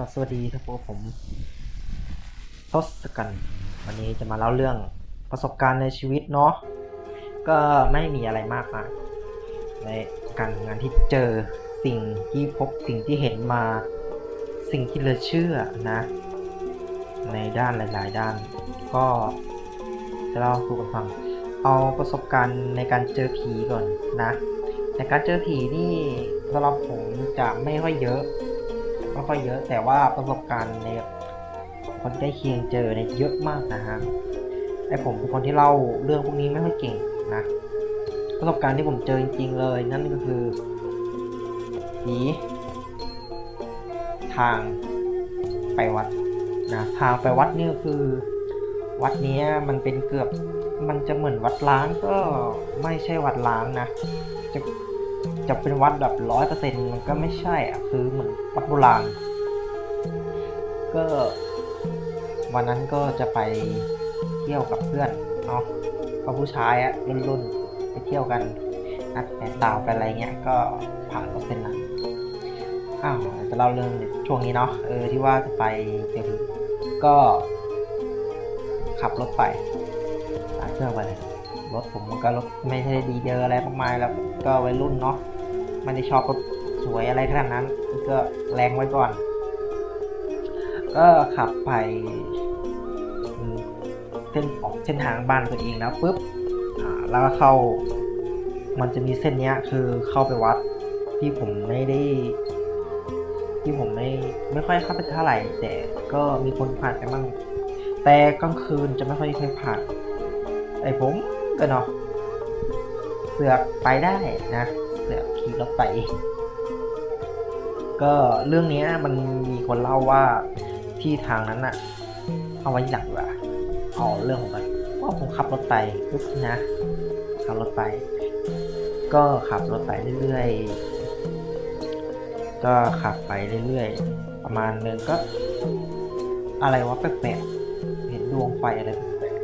ก็สวัสดีทุกคนผมทศกัณฐ์วันนี้จะมาเล่าเรื่องประสบการณ์ในชีวิตเนาะก็ไม่มีอะไรมากมายในการงานที่เจอสิ่งที่พบสิ่งที่เห็นมา สิ่งที่เหลือเชื่อนะ ในด้านหลาย ๆ ด้าน ก็จะเล่าให้ทุกคนฟัง เอาประสบการณ์ในการเจอผีก่อนนะในการเจอผีนี่สำหรับผมจะไม่ค่อยเยอะ ไม่ค่อยเยอะ แต่ว่าประสบการณ์ในคนใกล้เคียงเจอเนี่ยเยอะมากนะฮะไอผมเป็นคนที่เล่าเรื่องพวกนี้ไม่ค่อยเก่งนะ ประสบการณ์ที่ผมเจอจริงๆเลย นั่นก็คือผีทางไปวัดนะทางไปวัดนี่ก็คือ วัดนี้มันเป็นเกือบมันจะเหมือนวัดล้างก็ไม่ใช่วัดล้างนะ จะ จะเป็นวัดแบบร้อยเปอร์เซ็นต์มันก็ไม่ใช่อะคือเหมือนวัดโบราณก็วันนั้นก็จะไปเที่ยวกับเพื่อนเนาะก็ผู้ชายอะรุ่นรุ่นๆไปเที่ยวกันนัดแฟนสาวไปอะไรเงี้ยก็ผ่านรถเส้นนั้นอ้าวจะเล่าเรื่องช่วงนี้เนาะเออที่ว่าจะไปเที่ยวผีก็ ขับรถไปตามเครื่องไปเลยรถผมมันก็รถไม่ใช่ดีเยอะอะไรมากมายแล้วก็วัยรุ่นเนาะ ไม่ได้ชอบสวยอะไรขนาดนั้นก็แรงไว้ก่อน ก็ขับไปเส้นออกเส้นทางบ้านตัวเองแล้วปุ๊บแล้วก็เข้า มันจะมีเส้นเนี้ยคือเข้าไปวัดที่ผมไม่ได้ ที่ผมไม่ไม่ค่อยเข้าไปเท่าไหร่ แต่ก็มีคนผ่านไปบ้างแต่กลางคืนจะไม่ค่อยเคยผ่านไอ้ผมก็เนาะเสือกไปได้นะ เสือกขี่รถไป ก็เรื่องนี้มันมีคนเล่าว่าที่ทางนั้นอะเอาไว้หลังดีกว่าเอาเรื่องของมันว่าผมขับรถไปปุ๊บนะขับรถไป ก็ขับรถไปเรื่อยๆ ก็ขับไปเรื่อยๆ ประมาณนึงก็ อะไรวะแปลกๆ เห็นดวงไฟอะไรแปลก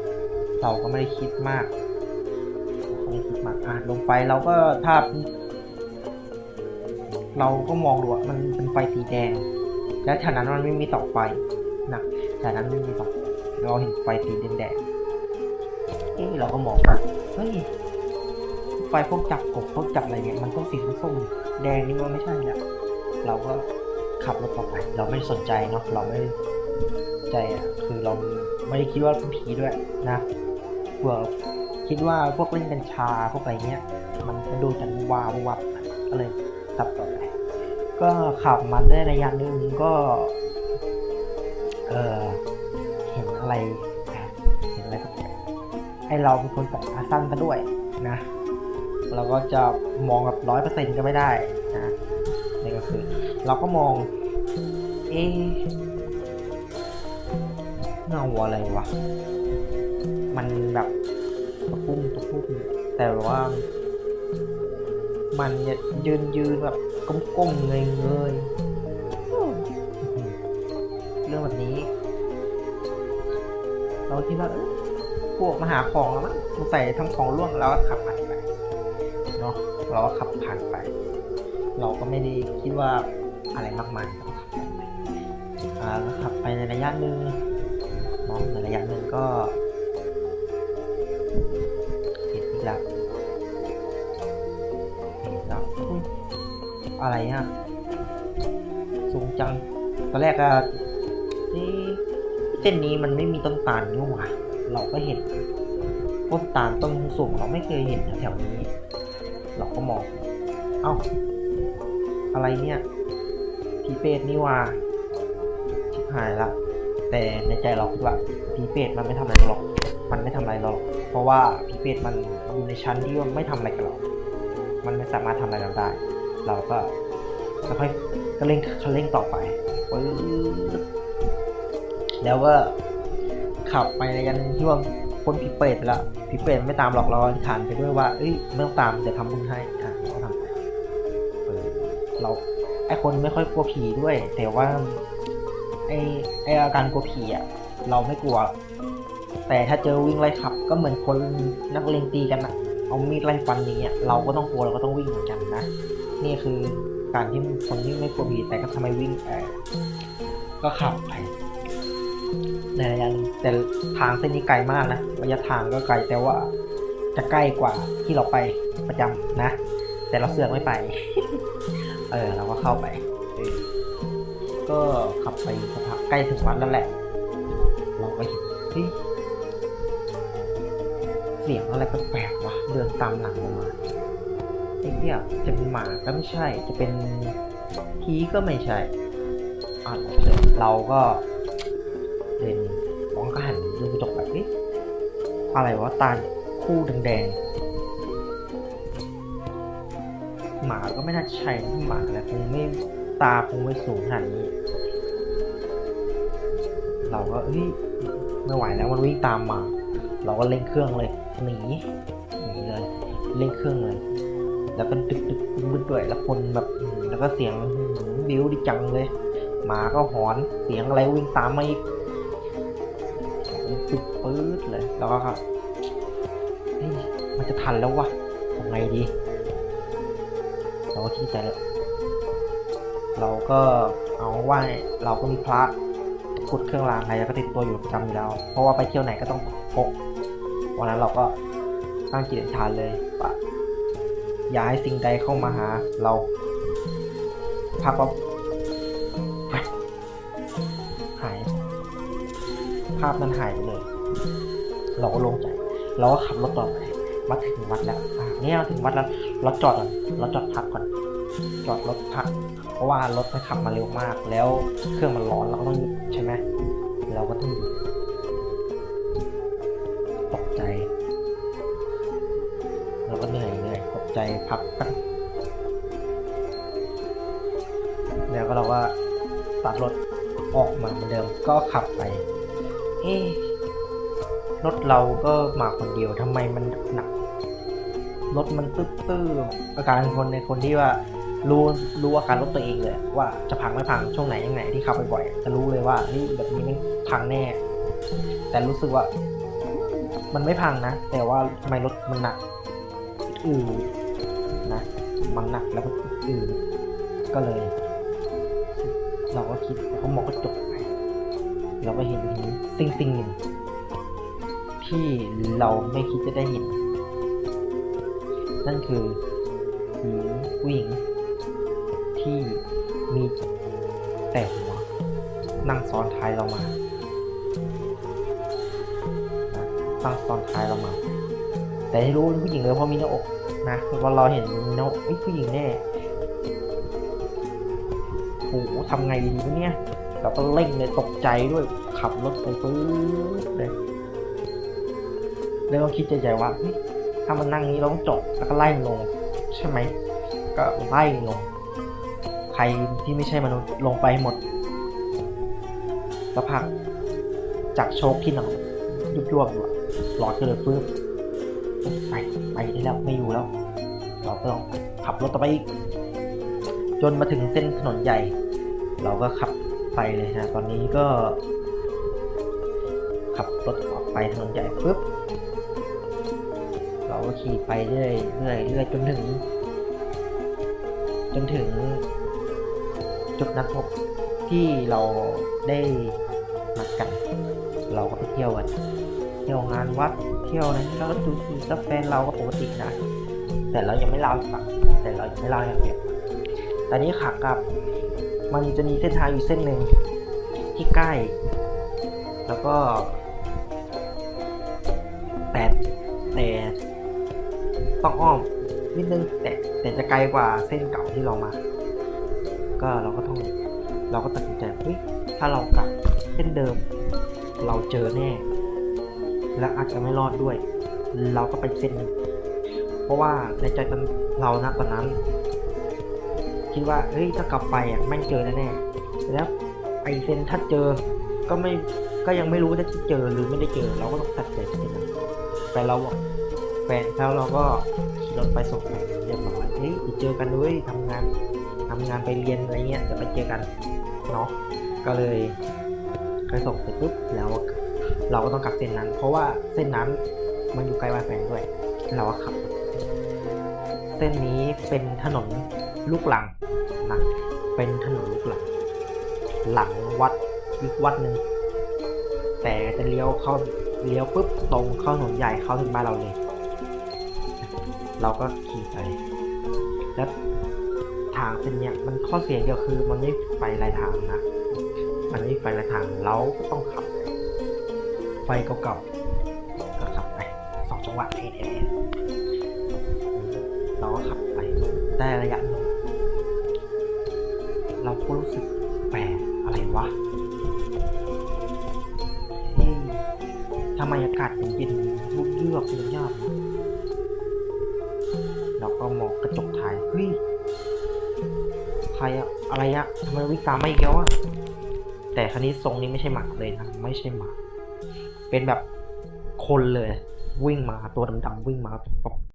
ๆ เราก็ไม่ได้คิดมาก เราไม่ได้คิดมากอะดวงไฟเราก็ถ้าเราก็มองดูว่ามันเป็นไฟสีแดง และแถวนั้นมันไม่มีเสาไฟนะแถวนั้นไม่มีเสาไฟเราเห็นไฟสีแดงๆเอ๊ะเราก็มองเฮ้ยไฟพวกจับกบพวกจับอะไรเนี่ยมันต้องสีส้มแดงนี่มันไม่ใช่แล้วเราก็ขับรถต่อไป เราไม่สนใจเนาะเราไม่ใจอะคือเราไม่ได้คิดว่าเป็นผีด้วยนะเผื่อ คิดว่าพวกเล่นกัญชาพวกอะไรเงี้ย มันจะดูจันวาววับก็เลยขับต่อไปก็ขับมาได้ระยะนึงก็เออเห็นอะไรเห็นอะไรแปลกไอเราเป็นคนใส่ขาสั้นซะด้วยนะเราก็จะมองแบบร้อยเปอร์เซ็นต์ก็ไม่ได้นะนี่ก็คือ เราก็มอง เอ๊เงาอะไรวะ มันแบบ ตะคุ่มตะคุ่มแต่ว่า มันยืนยืนแบบก้มๆเงยเงยเรื่องแบบนี้ เราคิดว่าเอ้ยพวกมาหาของแล้วมั้งสงสัยทำของร่วงแล้วก็ขับผ่านไปเนาะเราก็ขับผ่านไป เราก็ไม่ได้คิดว่าอะไรมากมายเราก็ขับผ่านไปอ่าขับไปในระยะหนึ่งเนาะในระยะหนึ่งก็ เห็นอีกแล้วเห็นแล้วอุ๊ยอะไรอะสูงจัง ตอนแรกอะเอ๊ะเส้นนี้มันไม่มีต้นตาลนี่หว่าเราก็เห็นต้นตาลต้นสูงเราไม่เคยเห็นแถวนี้ เราก็มอง เอ้า อะไรเนี่ยผีเปรตนี่ว่าชิบหายละ แต่ในใจเราคิดว่าผีเปรตมันไม่ทำอะไรหรอก มันไม่ทำอะไรหรอก เพราะว่าผีเปรตมัน อยู่ในชั้นที่ว่าไม่ทำอะไรกับเรา มันไม่สามารถทำอะไรเราได้ เราก็ค่อยก็เร่งคันเร่งต่อไป แล้วก็ขับไปในยันที่ว่าพ้นผีเปรตไปแล้วผีเปรตไม่ตามหรอกเราอธิษฐานไปด้วยว่า เอ้ยไม่ต้องตามเดี๋ยวทำบุญให้อะเราก็ทำไปเออเราไอคนไม่ค่อยกลัวผีด้วย แต่ว่าไอไออาการกลัวผีอะเราไม่กลัว แต่ถ้าเจอวิ่งไล่ขับก็เหมือนคนนักเลงตีกันอะเอามีดไล่ฟันอย่างเงี้ยเราก็ต้องกลัวเราก็ต้องวิ่งเหมือนกันนะ นี่คือการที่คนที่ไม่กลัวผีแต่ก็ทำไมวิ่งเออก็ขับไปในระยะนึงแต่ทางเส้นนี้ไกลมากนะระยะทางก็ไกลแต่ว่าจะใกล้กว่าที่เราไปประจำนะ แต่เราเสือกไม่ไป เออเราก็เข้าไป ก็ขับไปสักพักใกล้ถึงวัดแล้วแหละ เราก็เห็นเฮ้ย เสียงอะไรแปลกๆวะเดินตามหลังเรามาไอ้เหี้ยจะเป็นหมาก็ไม่ใช่ จะเป็นผีก็ไม่ใช่อะเราก็เดินมองก็หันดูกระจกแบบนี้อะไรวะตาคู่แดงๆหมาก็ไม่น่าใช่หมาแหละคงไม่ตาคงไม่สูงขนาดนี้ เราก็เฮ้ยไม่ไหวแล้วมันวิ่งตามมา เราก็เร่งเครื่องเลยหนีหนีเลยเร่งเครื่องเลย แล้วก็ดึกดึกบึ้ดด้วยแล้วคนแบบแล้วก็เสียงอื้อหือบิ้วดิจังเลยหมาก็หอนเสียงอะไรวิ่งตามมาอีกปึ๊ดปื๊ดเลยแล้วก็ครับมันจะทันแล้ววะทำไงดี เราก็คิดใจแล้วเราก็เอาว่าเราก็มีพระขุดเครื่องรางอะไรก็ติดตัวอยู่ประจำอยู่แล้ว เพราะว่าไปเที่ยวไหนก็ต้องพก วันนั้นเราก็ตั้งจิตอธิษฐานเลยว่าอย่าให้สิ่งใดเข้ามาหาเราภาพก็หาย ภาพนั้นหายไปเลย เราก็โล่งใจ เราก็ขับรถต่อไปมาถึงวัดแล้วอะเนี่ยเราถึงวัดแล้วเราจอดก่อนเราจอดพักก่อน จอดรถพัก เพราะว่ารถมันขับมาเร็วมาก แล้วเครื่องมันร้อนเราก็ต้องหยุดใช่ไหมเราก็ต้องหยุด พักแล้วก็เราก็ตัดรถออกมาเหมือนเดิมก็ขับไป เอ๊รถเราก็มาคนเดียวทำไมมันหนักรถมันตื้อๆอาการคนในคนที่ว่ารู้รู้อาการรถตัวเองเลย ว่าจะพังไม่พังช่วงไหนยังไงที่ขับบ่อยๆจะรู้เลยว่านี่แบบนี้ไม่พังแน่ แต่รู้สึกว่า มันไม่พังนะ แต่ว่าทำไมรถมันหนักอือ นะ มันหนักแล้วมันอือก็เลย เราก็คิดแล้วก็มองกระจกไปเราก็เห็นสิ่งสิ่งหนึ่ง ที่เราไม่คิดจะได้เห็น นั่นคือผีผู้หญิง ที่มีแต่หัวนั่งซ้อนท้ายเรามานั่งซ้อนท้ายเรามา แต่ที่รู้ผู้หญิงเลยเพราะมีหน้าอก นะเพราะว่าเราเห็นมีหน้าอกเอ้ผู้หญิงแน่โหทำไงดีวะเนี่ยเราก็เร่งเลยตกใจด้วยขับรถไปปื๊ดเลยเลยต้องคิดใจๆว่าถ้ามันนั่งนี้เราต้องจอดแล้วก็ไล่ลง ใช่ไหม ก็ไล่ลง ใครที่ไม่ใช่มนุษย์ลงไปหมดแล้วพักจากโชคที่หนังยุบๆอยู่อหลอดก็เลยฟื้น ไปไปได้แล้วไม่อยู่แล้ว เราก็ต้องขับรถต่อไปอีก จนมาถึงเส้นถนนใหญ่ เราก็ขับไปเลยนะ ตอนนี้ก็ ขับรถออกไปถนนใหญ่ปุ๊บ เราก็ขี่ไปเรื่อยเรื่อยเรื่อยจนถึง จนถึง จุดนัดพบที่เราได้นัดกัน เราก็ไปเที่ยวกัน เที่ยวงานวัดเที่ยวอะไรแล้วก็ดูดูกับแฟนเราก็ปกตินะ แต่เรายังไม่เล่าให้ฟังแต่เรายังไม่เล่าให้ฟังตอนนี้ขากลับ มันจะมีเส้นทางอยู่เส้นหนึ่งที่ใกล้ แล้วก็แต่แต่ต้องอ้อมนิดนึงแต่แต่จะไกลกว่าเส้นเก่าที่เรามา ก็เราก็ต้องเราก็ตัดสินใจเฮ้ยถ้าเรากลับเส้นเดิม เราเจอแน่ และอาจจะไม่รอดด้วย เราก็ไปเส้นหนึ่งเพราะว่าในใจตอนเรานะตอนนั้น คิดว่าเฮ้ยถ้ากลับไปอะไม่งเจอแน่แล้วไอเซนถ้าเจอก็ไม่ก็ยังไม่รู้ว่าจะเจอหรือไม่ได้เจอ เราก็ต้องตัดใจเส้นนั้นเราบอกแฟนแล้วเราก็ขี่รถไปส่งแฟนเรียบร้อยเฮ้ยเดี๋ยวเจอกันด้วยทำงานทำงานไปเรียนอะไรเงี้ยจะไปเจอกันเนาะก็เลยไปส่งเสร็จปุ๊บแล้ว เราก็ต้องกลับเส้นนั้น เพราะว่าเส้นนั้นมันอยู่ใกล้บ้านแฟนด้วย เราก็ขับ เส้นนี้เป็นถนนลูกหลังนะเป็นถนนลูกหลัง หลังวัดอีกวัดหนึ่งแต่จะเลี้ยวเข้าเลี้ยวปุ๊บตรงเข้าถนนใหญ่เข้าถึงบ้านเราเลย เราก็ขี่ไป แล้วทางเส้นเนี้ยมันข้อเสียเดียวคือมันไม่ไฟลายทางนะ มันไม่ไฟลายทางเราก็ต้องขับ ไฟเก่าๆก็ขับไปสองจังหวะเท่ๆเราก็ขับไปได้ระยะหนึ่งเราก็รู้สึกแปลกอะไรวะเฮ้ทำไมอากาศมันเย็นรูปเยือกเลยยากเราก็มองกระจกถ่ายเฮ้ยใครอะอะไรอะทำไมวิ่งตามมาอีกแล้วอะแต่ครั้นี้ทรงนี้ไม่ใช่หมาเลยนะ ไม่ใช่หมา เป็นแบบคนเลย วิ่งมาตัวดำๆวิ่งมา